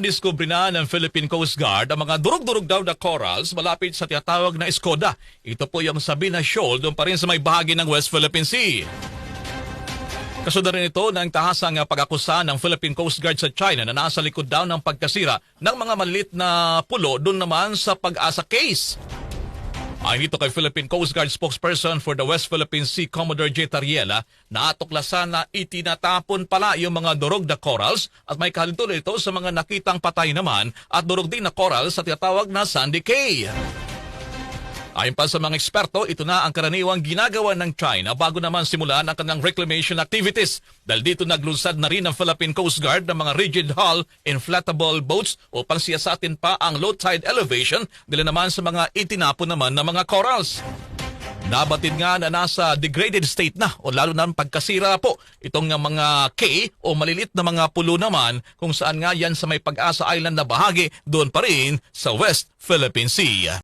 Nadiskubre na ng Philippine Coast Guard ang mga durug-durug daw na corals malapit sa tinatawag na Escoda. Ito po yung Sabina Shoal doon pa rin sa may bahagi ng West Philippine Sea. Kasunod rin ito ng tahasang pag-akusa ng Philippine Coast Guard sa China na nasa likod daw ng pagkasira ng mga maliit na pulo doon naman sa pag-asa case. Ayon dito kay Philippine Coast Guard spokesperson for the West Philippine Sea, Commodore J. Tariela, naatuklasan na itinatapon pala yung mga durog na corals at may kahalintulad ito sa mga nakitang patay naman at durog din na corals sa tinatawag na Sandy Cay. Ayon pa sa mga eksperto, ito na ang karaniwang ginagawa ng China bago naman simulan ang kanilang reclamation activities. Dahil dito naglunsad na rin ang Philippine Coast Guard ng mga rigid hull inflatable boats upang siyasatin pa ang low tide elevation dila naman sa mga itinapon naman ng mga corals. Nabatid nga na nasa degraded state na o lalo na pagkasira po itong mga K o malilit na mga pulo naman kung saan nga yan sa may pag-asa island na bahagi doon pa rin sa West Philippine Sea.